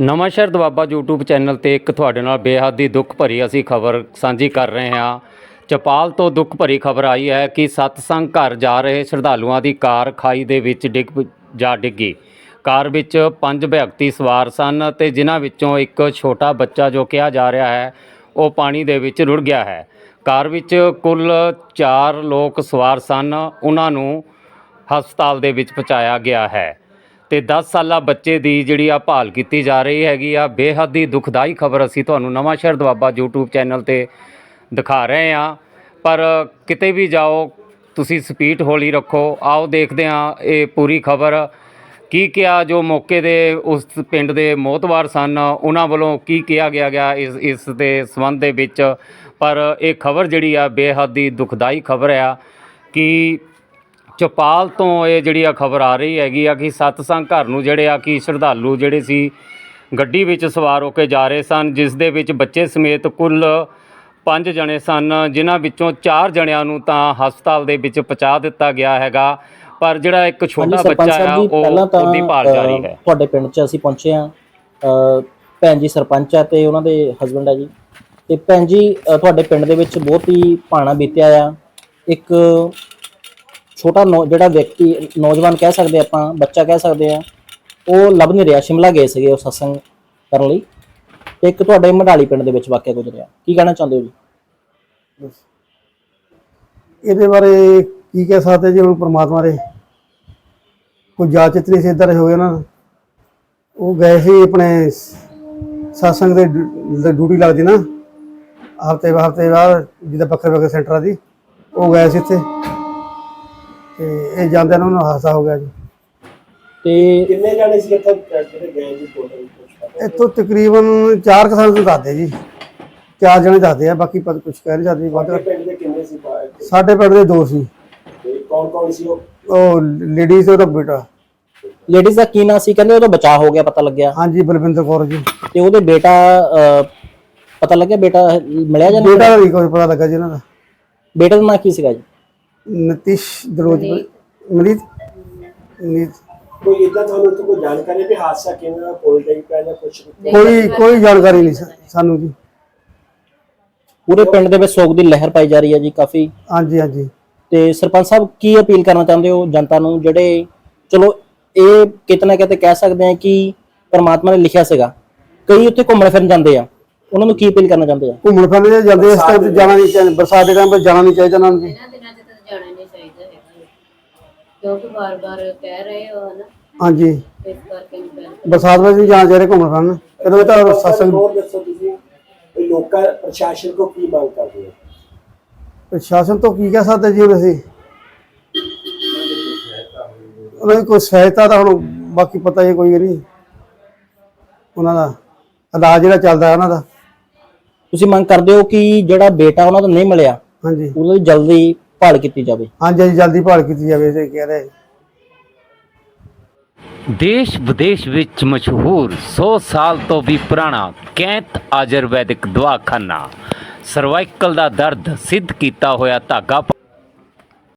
Nawanshahr Doaba YouTube channel ਤੇ ਇੱਕ ਤੁਹਾਡੇ ਨਾਲ ਬੇਹੱਦ ਹੀ ਦੁੱਖ ਭਰੀ ਅਸੀਂ ਖਬਰ ਸਾਂਝੀ ਕਰ ਰਹੇ ਹਾਂ। ਚਪਾਲ ਤੋਂ ਦੁੱਖ ਭਰੀ ਖਬਰ ਆਈ ਹੈ ਕਿ ਸਤਸੰਗ ਘਰ ਜਾ ਰਹੇ ਸ਼ਰਧਾਲੂਆਂ ਦੀ ਕਾਰ ਖਾਈ ਦੇ ਵਿੱਚ ਡਿੱਗ ਜਾ ਡਿੱਗੀ। ਕਾਰ ਵਿੱਚ ਪੰਜ ਵਿਅਕਤੀ ਸਵਾਰ ਸਨ ਤੇ ਜਿਨ੍ਹਾਂ ਵਿੱਚੋਂ ਇੱਕ ਛੋਟਾ ਬੱਚਾ ਜੋ ਕਿਹਾ ਜਾ ਰਿਹਾ ਹੈ, ਉਹ ਪਾਣੀ ਦੇ ਵਿੱਚ ਰੁੜ ਗਿਆ ਹੈ। ਕਾਰ ਵਿੱਚ ਕੁੱਲ 4 ਲੋਕ ਸਵਾਰ ਸਨ, ਉਹਨਾਂ ਨੂੰ ਹਸਪਤਾਲ ਦੇ ਵਿੱਚ ਪਹੁੰਚਾਇਆ ਗਿਆ ਹੈ। ਤੇ 10 ਸਾਲਾ ਬੱਚੇ ਦੀ ਜਿਹੜੀ ਆ ਭਾਲ ਕੀਤੀ ਜਾ ਰਹੀ ਹੈਗੀ ਆ, ਬੇਹੱਦ ਹੀ ਦੁਖਦਾਈ ਖਬਰ ਅਸੀਂ ਤੁਹਾਨੂੰ ਨਵਾਂ ਸ਼ਹਿਰ ਦਵਾਬਾ YouTube ਚੈਨਲ ਤੇ ਦਿਖਾ ਰਹੇ ਹਾਂ। ਪਰ ਕਿਤੇ ਵੀ ਜਾਓ, ਤੁਸੀਂ ਸਪੀਡ ਹੌਲੀ ਰੱਖੋ। ਆਓ ਦੇਖਦੇ ਹਾਂ ਇਹ ਪੂਰੀ ਖਬਰ। ਕੀ ਕਿਹਾ ਜੋ ਮੌਕੇ ਦੇ ਉਸ ਪਿੰਡ ਦੇ ਮੋਤਵਾਰ ਸਨ, ਉਹਨਾਂ ਵੱਲੋਂ ਕੀ ਕਿਹਾ ਗਿਆ ਗਿਆ ਇਸ ਇਸ ਦੇ ਸੰਬੰਧ ਦੇ ਵਿੱਚ? ਪਰ ਇਹ ਖਬਰ ਜਿਹੜੀ ਆ, ਬੇਹੱਦ ਹੀ ਦੁਖਦਾਈ ਖਬਰ ਆ ਕਿ ਚੌਪਾਲ ਤੋਂ ਇਹ ਜਿਹੜੀ ਆ ਖਬਰ ਆ ਰਹੀ ਹੈਗੀ ਆ ਕਿ ਸਤਸੰਗ ਘਰ ਨੂੰ ਜਿਹੜੇ ਆ ਕਿ ਸ਼ਰਧਾਲੂ ਜਿਹੜੇ ਸੀ ਗੱਡੀ ਵਿੱਚ ਸਵਾਰ ਹੋ ਕੇ ਜਾ ਰਹੇ ਸਨ ਜਿਸ ਦੇ ਵਿੱਚ ਬੱਚੇ ਸਮੇਤ ਕੁੱਲ ਪੰਜ ਜਣੇ ਸਨ ਜਿਨ੍ਹਾਂ ਵਿੱਚੋਂ ਚਾਰ ਜਣਿਆਂ ਨੂੰ ਤਾਂ ਹਸਪਤਾਲ ਦੇ ਵਿੱਚ ਪਹੁੰਚਾ ਦਿੱਤਾ ਗਿਆ ਹੈਗਾ। ਪਰ ਜਿਹੜਾ ਇੱਕ ਛੋਟਾ ਬੱਚਾ ਆ ਉਹ ਪਹਿਲਾਂ ਤਾਂ ਉਹਦੀ ਭਾਲ ਜਾਰੀ ਹੈ। ਤੁਹਾਡੇ ਪਿੰਡ 'ਚ ਅਸੀਂ ਪਹੁੰਚੇ ਆ ਭੈਣ ਜੀ ਸਰਪੰਚ ਆ ਤੇ ਉਹਨਾਂ ਦੇ ਹਸਬੰਡ ਆ ਜੀ। ਤੇ ਭੈਣ ਜੀ ਤੁਹਾਡੇ ਪਿੰਡ ਦੇ ਵਿੱਚ ਬਹੁਤ ਹੀ ਭਾਣਾ ਬੀਤਿਆ ਆ। ਇੱਕ ਛੋਟਾ ਨੌ, ਜਿਹੜਾ ਵਿਅਕਤੀ, ਨੌਜਵਾਨ ਕਹਿ ਸਕਦੇ ਆਪਾਂ, ਬੱਚਾ ਕਹਿ ਸਕਦੇ ਆ, ਉਹ ਲੱਭ ਨਹੀਂ ਰਿਹਾ, ਸ਼ਿਮਲਾ ਗਏ ਸੀਗੇ ਉਹ ਸਤਸੰਗ ਕਰਨ ਲਈ। ਤੇ ਇੱਕ ਤੁਹਾਡੇ ਮਢਾਲੀ ਪਿੰਡ ਦੇ ਵਿੱਚ ਵਾਕਿਆ ਗੁਜ਼ਰਿਆ। ਕੀ ਕਹਿਣਾ ਚਾਹੁੰਦੇ ਹੋ ਜੀ? ਇਹਦੇ ਬਾਰੇ ਕੀ ਕਹਿ ਸਕਦੇ ਜੀ ਹੁਣ ਪ੍ਰਮਾਤਮਾ ਦੇ? ਕੋਈ ਜਾਂਚ ਇਤਨੀ ਸਿੱਧਰ ਹੋ ਗਿਆ ਨਾ ਉਹ ਗਏ ਸੀ ਆਪਣੇ ਸਾਸੰਗ ਦੇ ਡਿਊਟੀ ਲੱਗਦੀ ਨਾ, ਹਫ਼ਤੇ ਹਫ਼ਤੇ ਬਾਅਦ ਜਿਹਦਾ ਵੱਖਰੇ ਵੱਖਰੇ ਸੈਂਟਰਾਂ ਦੀ, ਉਹ ਗਏ ਸੀ ਇੱਥੇ। ਤੇ ਇਹ ਜਾਂਦਿਆਂ ਨੂੰ ਉਹਨਾਂ ਨੂੰ ਹਾਦਸਾ ਹੋ ਗਿਆ ਜੀ। ਤੇ ਕਿੰਨੇ ਜਾਣੇ ਸੀ ਇੱਥੇ ਜਿਹੜੇ ਗਏ ਜੀ ਟੋਟਲ ਕੁਝ ਇੱਥੋਂ ਤਕਰੀਬਨ 4 ਸਾਲ ਤੋਂ ਦੱਸਦੇ ਜੀ। ਚਾਰ ਜਣੇ ਦੱਸਦੇ ਆ ਬਾਕੀ ਪਤਾ ਕੁਝ ਕਹਿ ਨਹੀਂ ਸਕਦੇ ਵੱਧ ਪਿੰਡ ਦੇ ਕਿੰਨੇ ਸੀ ਪਾ- ਸਾਡੇ ਪਿੰਡ ਦੇ ਦੋ ਸੀ। ਤੇ ਕੌਣ ਕੌਣ ਸੀ ਉਹ? ਉਹ ਲੇਡੀਜ਼ ਉਹਦਾ ਬੇਟਾ। ਲੇਡੀਜ਼ ਦਾ ਕੀ ਨਾਂ ਸੀ? ਕਹਿੰਦੇ ਉਹਦਾ ਬਚਾਅ ਹੋ ਗਿਆ ਪਤਾ ਲੱਗਿਆ। ਹਾਂਜੀ ਬਲਵਿੰਦਰ ਕੌਰ ਜੀ। ਤੇ ਉਹਦੇ ਬੇਟਾ ਪਤਾ ਲੱਗਿਆ ਬੇਟਾ ਮਿਲਿਆ ਜਾਂ ਨਹੀਂ? ਬੇਟਾ ਦਾ ਨਹੀਂ ਕੋਈ ਪਤਾ ਲੱਗਾ ਜੀ ਇਹਨਾਂ ਦਾ। ਬੇਟੇ ਦਾ ਨਾਂ ਕੀ ਸੀਗਾ ਜੀ? ਨਤੀਸ਼ ਦਰੋਜ ਮਨੀਤ ਮਨੀਤ ਕੋਈ ਇਦਾਂ ਤੁਹਾਨੂੰ ਉੱਥੇ ਕੋਈ ਜਾਣਕਾਰੀ ਵੀ ਹਾਦਸਾ ਕਿਵੇਂ ਦਾ ਪੁਲ ਡਿੱਗ ਪਿਆ ਜਾਂ ਕੁਝ ਕੋਈ ਕੋਈ ਜਾਣਕਾਰੀ ਨਹੀਂ ਸਾ- ਸਾਨੂੰ ਜੀ। ਪੂਰੇ ਪਿੰਡ ਦੇ ਵਿੱਚ ਸੋਗ ਦੀ ਲਹਿਰ ਪਾਈ ਜਾ ਰਹੀ ਹੈ ਜੀ ਕਾਫੀ। ਹਾਂਜੀ ਹਾਂਜੀ। ਤੇ ਸਰਪੰਚ ਸਾਹਿਬ ਕੀ ਅਪੀਲ ਕਰਨਾ ਚਾਹੁੰਦੇ ਹੋ ਜਨਤਾ ਨੂੰ ਜਿਹੜੇ ਚਲੋ ਇਹ ਕਿਤੇ ਨਾ ਕਿਤੇ ਕਹਿ ਸਕਦੇ ਆ ਕਿ ਪਰਮਾਤਮਾ ਨੇ ਲਿਖਿਆ ਸੀਗਾ ਕਈ ਉੱਥੇ ਘੁੰਮਣ ਫਿਰਨ ਜਾਂਦੇ ਆ। ਉਹਨਾਂ ਨੂੰ ਕੀ ਅਪੀਲ ਕਰਨਾ ਚਾਹੁੰਦੇ ਆ? ਘੁੰਮਣ ਫਿਰਨ ਜੇ ਜਾਂਦੇ ਇਸ ਟਾਈਮ ਤੇ ਜਾਣਾ ਨਹੀਂ ਚਾਹੀਦਾ ਬਰਸਾਤ ਦੇ ਟਾਈਮ ਤੇ ਜਾਣਾ ਨਹੀਂ ਚਾਹੀਦਾ ਇਹਨਾਂ ਨੂੰ ਜੀ ਇਹਨਾਂ ਦਿਨਾਂ 'ਚ ਤਾਂ ਜਾਣਾ ਨਹੀਂ ਚਾਹੀਦਾ ਹੈਗਾ ਕਿਉਂਕਿ ਵਾਰ-ਵਾਰ ਕਹਿ ਰਹੇ ਹੋ ਨਾ ਹਾਂਜੀ। ਇਸ ਕਰਕੇ ਨਹੀਂ ਪੈਂਦਾ ਬਰਸਾਤ ਵਿੱਚ ਵੀ ਜਾਣਾ ਚਾਹੀਦਾ ਘੁੰਮਣ ਫਿਰਨ ਕਦੋਂ ਤਾਂ ਸਤਸੰਗ ਹੋਰ ਦੱਸੋ ਤੁਸੀਂ? ਵੀ ਲੋਕਾਂ ਪ੍ਰਸ਼ਾਸਨ ਕੋ ਕੀ ਮੰਗ ਕਰਦੇ ਹੋ? ਪ੍ਰਸ਼ਾਸਨ ਤੋਂ ਕੀ ਕਹਿ ਸਕਦੇ ਜੀ ਹੁਣ ਅਸੀਂ ਉਹਨਾਂ ਦੀ ਕੋਈ ਸਹਾਇਤਾ ਤਾਂ ਹੁਣ ਬਾਕੀ ਪਤਾ ਹੀ ਕੋਈ ਨਹੀਂ। ਉਹਨਾਂ ਦਾ ਇਲਾਜ ਜਿਹੜਾ ਚੱਲਦਾ ਉਹਨਾਂ ਦਾ। ਤੁਸੀਂ ਮੰਗ ਕਰਦੇ ਹੋ ਕਿ ਜਿਹੜਾ ਬੇਟਾ ਉਹਨਾਂ ਦਾ ਨਹੀਂ ਮਿਲਿਆ ਹਾਂਜੀ। ਉਹਦੀ ਜਲਦੀ ਭਾਲ ਕੀਤੀ ਜਾਵੇ। ਹਾਂਜੀ ਹਾਂਜੀ ਜਲਦੀ ਭਾਲ ਕੀਤੀ ਜਾਵੇ ਇਹ ਕਹਿ ਰਹੇ। ਦੇਸ਼ ਵਿਦੇਸ਼ ਵਿੱਚ ਮਸ਼ਹੂਰ 100 ਸਾਲ ਤੋਂ ਵੀ ਪੁਰਾਣਾ ਕੈਂਤ ਆਯੁਰਵੈਦਿਕ ਦਵਾਖਾਨਾ। ਸਰਵਾਈਕਲ ਦਾ ਦਰਦ ਸਿੱਧ ਕੀਤਾ ਹੋਇਆ ਧਾਗਾ